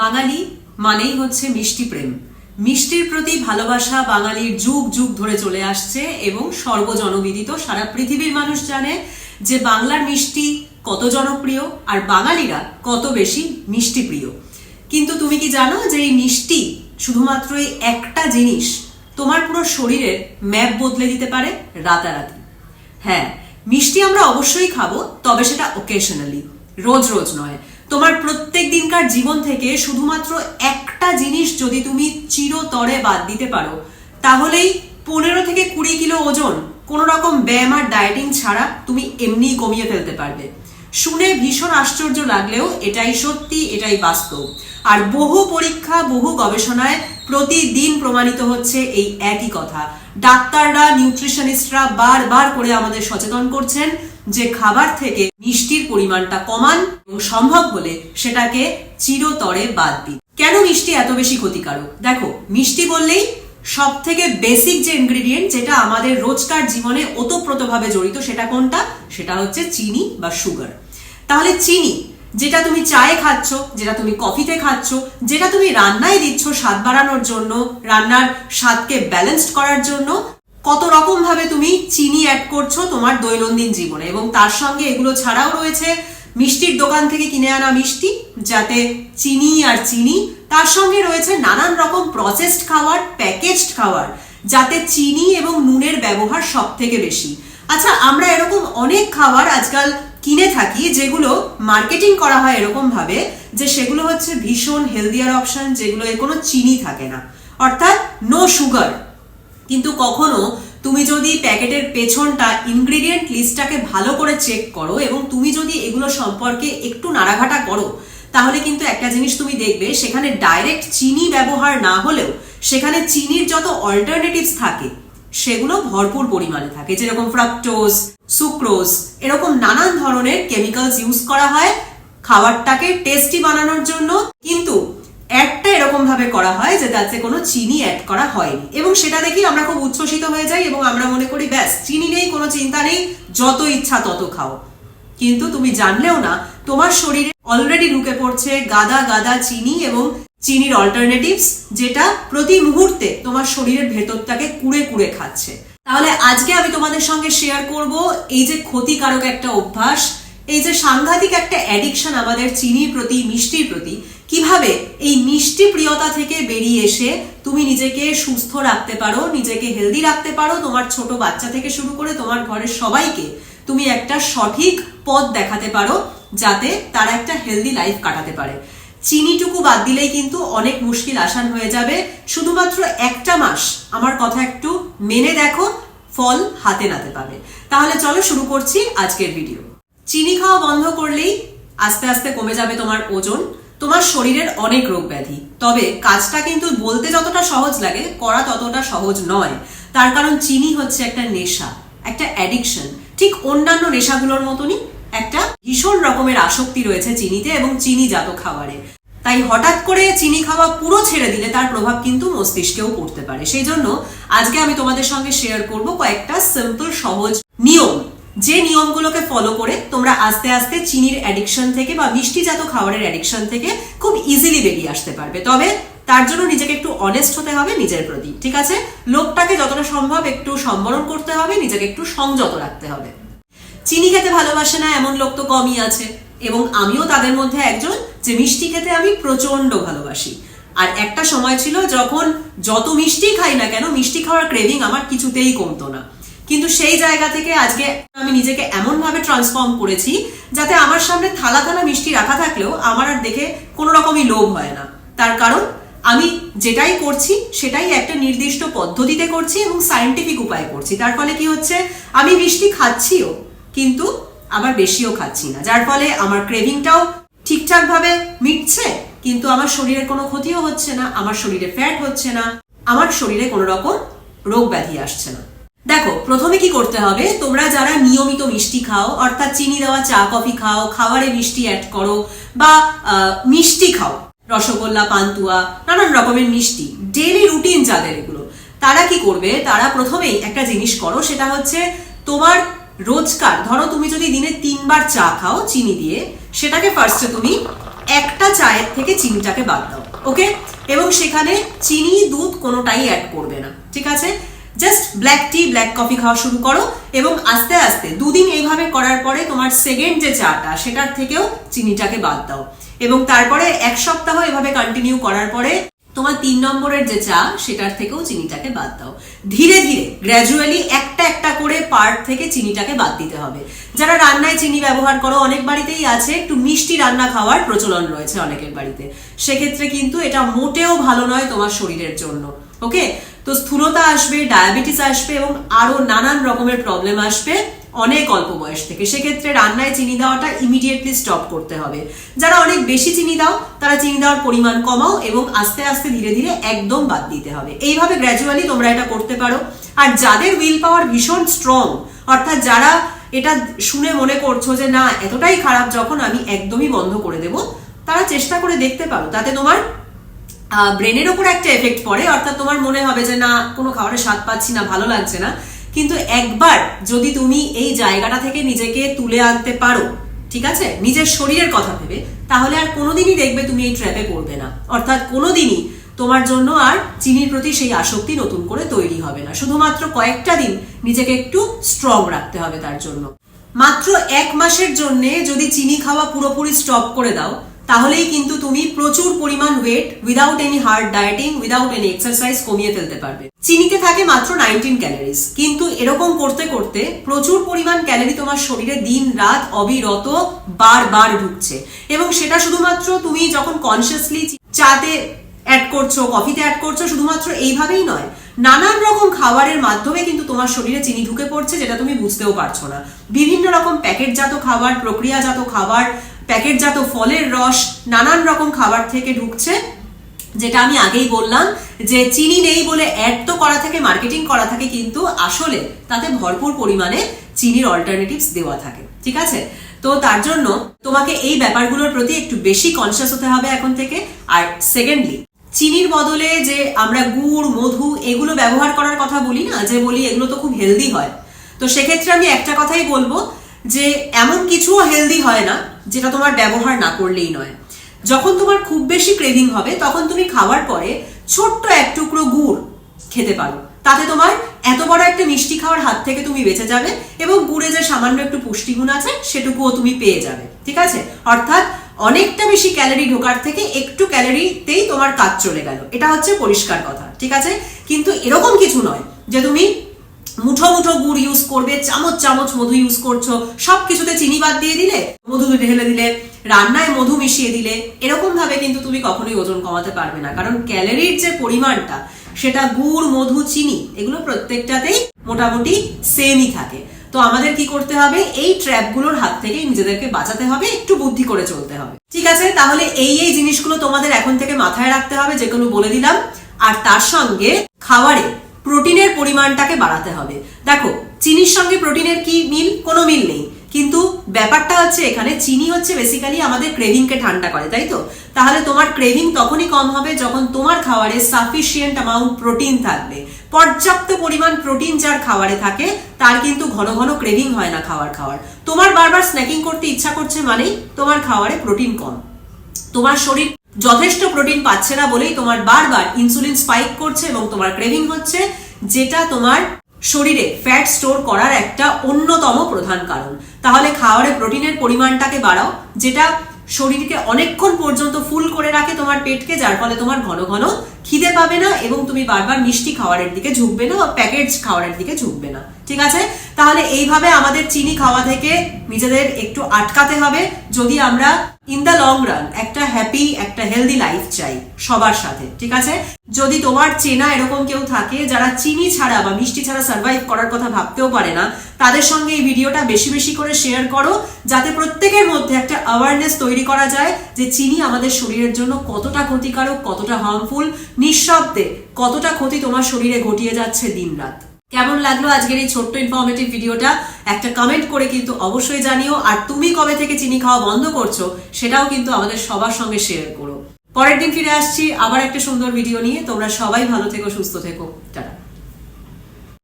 বাঙালি মানেই হচ্ছে মিষ্টি প্রেম। মিষ্টির প্রতি ভালোবাসা বাঙালির যুগ যুগ ধরে চলে আসছে এবং সর্বজনবিদিত সারা পৃথিবীর মানুষ জানে যে বাংলার মিষ্টি কত জনপ্রিয় আর বাঙালিরা কত বেশি মিষ্টি প্রিয়। কিন্তু তুমি কি জানো যে এই মিষ্টি শুধুমাত্র এই একটা জিনিস তোমার পুরো শরীরের ম্যাপ বদলে দিতে পারে? রাতারাতি। হ্যাঁ মিষ্টি আমরা অবশ্যই খাব, তবে সেটা ওকেশনালি রোজ রোজ নয়। তোমার প্রত্যেক দিনকার জীবন থেকে শুধুমাত্র একটা জিনিস যদি তুমি চিরতরে বাদ দিতে পারো, তাহলেই পনেরো থেকে কুড়ি কিলো ওজন কোনো রকম ব্যায়াম আর ডায়েটিং ছাড়া তুমি এমনিই কমিয়ে ফেলতে পারবে। শুনে ভীষণ আশ্চর্য লাগলেও এটাই সত্যি, এটাই বাস্তব। আর বহু পরীক্ষা, বহু গবেষণায় প্রতিদিন প্রমাণিত হচ্ছে এই একই কথা। ডাক্তাররা, নিউট্রিশনিস্টরা বারবার করে আমাদের সচেতন করছেন যে খাবার থেকে মিষ্টির পরিমাণটা কমান এবং সম্ভব হলে সেটাকে চিরতরে বাদ দিন। কেন মিষ্টি এত বেশি ক্ষতিকারক? দেখো, মিষ্টি বললেই সব থেকে বেসিক যে ইনগ্রেডিয়েন্ট যেটা আমাদের রোজকার জীবনে ওতপ্রোতভাবে জড়িত, সেটা কোনটা? সেটা হচ্ছে চিনি বা সুগার তাহলে চিনি, যেটা তুমি চায়ে খাচ্ছ, যেটা তুমি কফিতে খাচ্ছ, যেটা তুমি রান্নায় দিচ্ছ স্বাদ বাড়ানোর জন্য, রান্নার স্বাদকে ব্যালেন্সড করার জন্য কত রকম ভাবে তুমি চিনি অ্যাড করছ তোমার দৈনন্দিন জীবনে? এবং তার সঙ্গে এগুলো ছাড়াও রয়েছে মিষ্টির দোকান থেকে কিনে আনা মিষ্টি, যাতে চিনি আর চিনি, তার সঙ্গে রয়েছে নানান রকম প্রসেসড খাবার প্যাকেজড খাবার, যাতে চিনি এবং নুনের ব্যবহার সব থেকে বেশি। আচ্ছা আমরা এরকম অনেক খাবার আজকাল কিনে থাকি যেগুলো মার্কেটিং করা হয় এরকম ভাবে যে সেগুলো হচ্ছে ভীষণ হেলদিয়ার অপশন যেগুলো কোনো চিনি থাকে না। অর্থাৎ নো সুগার কিন্তু কখনো তুমি যদি প্যাকেটের পেছনটা ইনগ্রিডিয়েন্ট লিস্টটাকে ভালো করে চেক করো এবং তুমি যদি এগুলো সম্পর্কে একটু নাড়াঘাটা করো, তাহলে কিন্তু একটা জিনিস তুমি দেখবে, সেখানে ডাইরেক্ট চিনি ব্যবহার না হলেও সেখানে চিনির যত অল্টারনেটিভস থাকে, সেগুলো ভরপুর পরিমাণে থাকে। যেরকম ফ্রাক্টোজ সুক্রোজ এরকম নানান ধরনের কেমিক্যালস ইউজ করা হয় খাবারটাকে টেস্টি বানানোর জন্য। এরকম ভাবে করা হয় যে তাতে কোনো চিনি অ্যাড করা হয়নি। এবং সেটা দেখি আমরা খুব উচ্ছ্বসিত হয়ে যাই এবং আমরা মনে করি, ব্যাস, চিনি নেই, কোনো চিন্তা নেই, যত ইচ্ছা তত খাও। কিন্তু তুমি জানলেও না, তোমার শরীরে অলরেডি ঢুকে পড়ছে গাদা গাদা চিনি এবং চিনির অল্টারনেটিভস যেটা প্রতি মুহূর্তে তোমার শরীরের ভেতরটাকে কুড়ে কুড়ে খাচ্ছে। তাহলে আজকে আমি তোমাদের সঙ্গে শেয়ার করব এই যে ক্ষতিকারক একটা অভ্যাস এই যে সাংঘাতিক একটা অ্যাডিকশন আমাদের চিনির প্রতি, মিষ্টির প্রতি, কীভাবে এই মিষ্টি প্রিয়তা থেকে বেরিয়ে এসে তুমি নিজেকে সুস্থ রাখতে পারো, নিজেকে হেলদি রাখতে পারো, তোমার ছোট বাচ্চা থেকে শুরু করে তোমার ঘরের সবাইকে তুমি একটা সঠিক পথ দেখাতে পারো, যাতে তারা একটা হেলদি লাইফ কাটাতে পারে। চিনিটুকু বাদ দিলেই কিন্তু অনেক মুশকিল আসান হয়ে যাবে। শুধুমাত্র একটা মাস আমার কথা একটু মেনে দেখো, ফল হাতে নাতে পাবে। তাহলে চলো শুরু করছি আজকের ভিডিও চিনি খাওয়া বন্ধ করলেই আস্তে আস্তে কমে যাবে তোমার ওজন। তোমার শরীরের অনেক রোগ ব্যাধি। তবে কাজটা কিন্তু বলতে যতটা সহজ লাগে, করা ততটা সহজ নয়। তার কারণ চিনি হচ্ছে একটা নেশা, একটা অ্যাডিকশন ঠিক অন্যান্য নেশাগুলোর মতনই একটা ভীষণ রকমের আসক্তি রয়েছে চিনিতে এবং চিনিজাত খাবারে। তাই হঠাৎ করে চিনি খাওয়া পুরো ছেড়ে দিলে তার প্রভাব কিন্তু মস্তিষ্কেও পড়তে পারে। সেই জন্য আজকে আমি তোমাদের সঙ্গে শেয়ার করব কয়েকটা সিম্পল সহজ নিয়ম। যে নিয়মগুলোকে ফলো করে তোমরা আস্তে আস্তে চিনির অ্যাডিকশন থেকে বা মিষ্টিজাত খাবারের অ্যাডিকশন থেকে খুব ইজিলি বেরিয়ে আসতে পারবে। তবে তার জন্য নিজেকে একটু অনেস্ট হতে হবে নিজের প্রতি, ঠিক আছে? লোকটাকে যতটা সম্ভব একটু সম্বরণ করতে হবে, নিজেকে একটু সংযত রাখতে হবে। চিনি খেতে ভালোবাসে না, এমন লোক তো কমই আছে। এবং আমিও তাদের মধ্যে একজন যে মিষ্টি খেতে আমি প্রচণ্ড ভালোবাসি। আর একটা সময় ছিল যখন যত মিষ্টি খাই না কেন, মিষ্টি খাওয়ার ক্রেভিং আমার কিছুতেই কমতো না। কিন্তু সেই জায়গা থেকে আজকে আমি নিজেকে এমন ভাবে ট্রান্সফর্ম করেছি যাতে আমার সামনে থালা থালা মিষ্টি রাখা থাকলেও আমার আর দেখে কোনো রকমই লোভ হয় না। তার কারণ, আমি যেটাই করছি, সেটাই একটা নির্দিষ্ট পদ্ধতিতে করছি এবং সায়েন্টিফিক উপায়ে করছি। তার ফলে কি হচ্ছে? আমি মিষ্টি খাচ্ছিও, কিন্তু আবার বেশিও খাচ্ছি না। যার ফলে আমার ক্রেভিংটাও ঠিকঠাক ভাবে মিটছে, কিন্তু আমার শরীরের কোনো ক্ষতিও হচ্ছে না, আমার শরীরে ফ্যাট হচ্ছে না, আমার শরীরে কোনো রকম রোগ ব্যাধি আসছে না। দেখো, প্রথমে কি করতে হবে? তোমরা যারা নিয়মিত মিষ্টি খাও, অর্থাৎ চিনি দেওয়া, চা, কফি খাও, খাবারে মিষ্টি অ্যাড করো বা মিষ্টি খাও, রসগোল্লা, পান্তুয়া, নানান রকমের মিষ্টি ডেলি রুটিন যাদের এগুলো, তারা কি করবে? তারা প্রথমেই একটা জিনিস করো, সেটা হচ্ছে তোমার রোজকার, ধরো তুমি যদি দিনে তিনবার চা খাও চিনি দিয়ে, সেটাকে ফার্স্টে তুমি একটা চায়ের থেকে চিনিটাকে বাদ দাও ওকে এবং সেখানে চিনি, দুধ কোনোটাই অ্যাড করবে না, ঠিক আছে? Just black tea black coffee খাওয়া শুরু করো এবং আস্তে আস্তে দুদিন এইভাবে করার পরে তোমার সেকেন্ড যে চাটা, সেটার থেকেও চিনিটাকে বাদ দাও। এবং তারপরে এক সপ্তাহ এভাবে কন্টিনিউ করার পরে তোমার তিন নম্বরের যে চা, সেটার থেকেও চিনিটাকে বাদ দাও। ধীরে ধীরে গ্র্যাজুয়ালি একটা একটা করে পার্ট থেকে চিনিটাকে বাদ দিতে হবে। যারা রান্নায় চিনি ব্যবহার করো, অনেক বাড়িতেই আছে, একটু মিষ্টি রান্না খাওয়ার প্রচলন রয়েছে অনেকের বাড়িতে। সেক্ষেত্রে কিন্তু এটা মোটেও ভালো নয় তোমার শরীরের জন্য ওকে তো স্থূলতা আসবে ডায়াবেটিস আসবে এবং আরও নানান রকমের প্রবলেম আসবে অনেক অল্প বয়স থেকে। সেক্ষেত্রে রান্নায় চিনি দেওয়াটা ইমিডিয়েটলি স্টপ করতে হবে। যারা অনেক বেশি চিনি দাও, তারা চিনি দেওয়ার পরিমাণ কমাও এবং আস্তে আস্তে ধীরে ধীরে একদম বাদ দিতে হবে। এইভাবে গ্র্যাজুয়ালি তোমরা এটা করতে পারো। আর যাদের উইল পাওয়ার ভীষণ স্ট্রং অর্থাৎ যারা এটা শুনে মনে করছ যে, না, এতটাই খারাপ যখন আমি একদমই বন্ধ করে দেব, তারা চেষ্টা করে দেখতে পারো। তাতে তোমার ব্রেনের ওপর একটা এফেক্ট পড়ে, অর্থাৎ তোমার মনে হবে যে, না, কোনো খাবারের স্বাদ পাচ্ছি না, ভালো লাগছে না। কিন্তু একবার যদি তুমি এই জায়গাটা থেকে নিজেকে তুলে আনতে পারো, ঠিক আছে? নিজের শরীরের কথা ভেবে, তাহলে আর কোনোদিনই দেখবে তুমি এই ট্র্যাপে পড়বে না। অর্থাৎ কোনোদিনই তোমার জন্য আর চিনির প্রতি সেই আসক্তি নতুন করে তৈরি হবে না। শুধুমাত্র কয়েকটা দিন নিজেকে একটু স্ট্রং রাখতে হবে তার জন্য। মাত্র এক মাসের জন্য যদি চিনি খাওয়া পুরোপুরি স্টপ করে দাও তাহলেই কিন্তু তুমি প্রচুর পরিমাণ weight without any hard dieting without any exercise কমিয়ে ফেলতে পারবে। চিনিতে থাকে মাত্র নাইনটিন ক্যালোরিজ কিন্তু এরকম করতে করতে প্রচুর পরিমাণ ক্যালোরি তোমার শরীরে দিন রাত অবিরত বারবার ঢুকছে। এবং সেটা শুধুমাত্র তুমি যখন কনসিয়াসলি চাতে অ্যাড করছ কফিতে অ্যাড করছ, শুধুমাত্র এইভাবেই নয়, নানান রকম খাবারের মাধ্যমে কিন্তু তোমার শরীরে চিনি ঢুকে পড়ছে, যেটা তুমি বুঝতেও পারছ না। বিভিন্ন রকম প্যাকেটজাত খাবার, প্রক্রিয়াজাত খাবার প্যাকেটজাত ফলের রস নানান রকম খাবার থেকে ঢুকছে, যেটা আমি আগেই বললাম যে চিনি নেই বলে অ্যাড তো করা থাকে মার্কেটিং করা থাকে, কিন্তু আসলে তাতে ভরপুর পরিমাণে চিনির অল্টারনেটিভস দেওয়া থাকে, ঠিক আছে? তো তার জন্য তোমাকে এই ব্যাপারগুলোর প্রতি একটু বেশি কনসিয়াস হতে হবে এখন থেকে। আর সেকেন্ডলি চিনির বদলে যে আমরা গুড়, মধু এগুলো ব্যবহার করার কথা বলি না, যে বলি এগুলো তো খুব হেলদি হয়। তো সেক্ষেত্রে আমি একটা কথাই বলব যে এমন কিছুও হেলদি হয় না যেটা তোমার ব্যবহার না করলেই নয়। যখন তোমার খুব বেশি ক্রেভিং হবে, তখন তুমি খাওয়ার পরে ছোট্ট এক টুকরো গুড় খেতে পারো। তাতে তোমার এত বড় একটা মিষ্টি খাওয়ার হাত থেকে তুমি বেঁচে যাবে এবং গুড়ে যে সামান্য একটু পুষ্টিগুণ আছে, সেটুকুও তুমি পেয়ে যাবে। ঠিক আছে? অর্থাৎ অনেকটা বেশি ক্যালোরি ঢোকার থেকে একটু ক্যালোরিতেই তোমার কাজ চলে গেল। এটা হচ্ছে পরিষ্কার কথা। ঠিক আছে? কিন্তু এরকম কিছু নয় যে তুমি মুঠো মুঠো গুড় ইউজ করবে, চামচ চামচ মধু ইউজ করছ সব কিছুতে চিনি বাদ দিয়ে দিলে, মধু ঢেলে দিলে, রান্নায় মধু মিশিয়ে দিলে, এরকম ভাবে কিন্তু তুমি কখনোই ওজন কমাতে পারবে না। কারণ ক্যালোরির যে পরিমাণটা, সেটা গুড়, মধু, চিনি, এগুলো প্রত্যেকটাতেই মোটামুটি সেমই থাকে। তো আমাদের কি করতে হবে? এই ট্র্যাপগুলোর হাত থেকে নিজেদেরকে বাঁচাতে হবে, একটু বুদ্ধি করে চলতে হবে। ঠিক আছে? তাহলে এই এই জিনিসগুলো তোমাদের এখন থেকে মাথায় রাখতে হবে, যেগুলো বলে দিলাম। আর তার সঙ্গে খাবারে প্রোটিনের পরিমাণটাকে বাড়াতে হবে। দেখো, চিনির সঙ্গে প্রোটিনের কি মিল? কোনো মিল নেই। কিন্তু ব্যাপারটা হচ্ছে, এখানে চিনি হচ্ছে বেসিক্যালি আমাদের ক্রেভিংকে ঠান্ডা করে, তাই তো? তাহলে তোমার ক্রেভিং তখনই কম হবে যখন তোমার খাবারে সাফিসিয়েন্ট অ্যামাউন্ট প্রোটিন থাকবে। পর্যাপ্ত পরিমাণ প্রোটিন যার খাবারে থাকে, তার কিন্তু ঘন ঘন ক্রেভিং হয় না খাওয়ার খাওয়ার। তোমার বারবার স্ন্যাকিং করতে ইচ্ছা করছে মানেই তোমার খাবারে প্রোটিন কম। তোমার শরীর যথেষ্ট প্রোটিন পাচ্ছে না বলেই তোমার বারবার ইনসুলিন স্পাইক করছে এবং তোমার ক্রেভিং হচ্ছে, যেটা তোমার শরীরে ফ্যাট স্টোর করার একটা অন্যতম প্রধান কারণ। তাহলে খাবারে প্রোটিনের পরিমাণটাকে বাড়াও, যেটা শরীরকে অনেকক্ষণ পর্যন্ত ফুল করে রাখে তোমার পেটকে, যার ফলে তোমার ঘন ঘন খিদে পাবে না এবং তুমি বারবার মিষ্টি খাবারের দিকে ঝুঁকবে না বা প্যাকেজ খাবারের দিকে ঝুঁকবে না। ঠিক আছে? তাহলে এইভাবে আমাদের চিনি খাওয়া থেকে নিজেদের একটু আটকাতে হবে। যদি আমরা ইন দ্য লং রান একটা হ্যাপি একটা হেলদি লাইফ চাই সবার সাথে, ঠিক আছে? যদি তোমার চেনা এরকম কেউ থাকে যারা চিনি ছাড়া বা মিষ্টি ছাড়া সার্ভাইভ করার কথা ভাবতেও পারে না, তাদের সঙ্গে এই ভিডিওটা বেশি বেশি করে শেয়ার করো, যাতে প্রত্যেকের মধ্যে একটা অ্যাওয়ারনেস তৈরি করা যায় যে চিনি আমাদের শরীরের জন্য কতটা ক্ষতিকারক, কতটা হার্মফুল নিঃশব্দে কতটা ক্ষতি তোমার শরীরে ঘটিয়ে যাচ্ছে দিনরাত। কেমন লাগল আজকের এই ছোট্ট ইনফরমেটিভ ভিডিওটা? একটা কমেন্ট করে কিন্তু অবশ্যই জানিও। আর তুমি কবে থেকে চিনি খাওয়া বন্ধ করছ, সেটাও কিন্তু আমাদের সবার সঙ্গে শেয়ার করো। পরের দিন ফিরে আসছি, আবার একটা সুন্দর ভিডিও নিয়ে। তোমরা সবাই ভালো থেকো, সুস্থ থেকো। টাটা।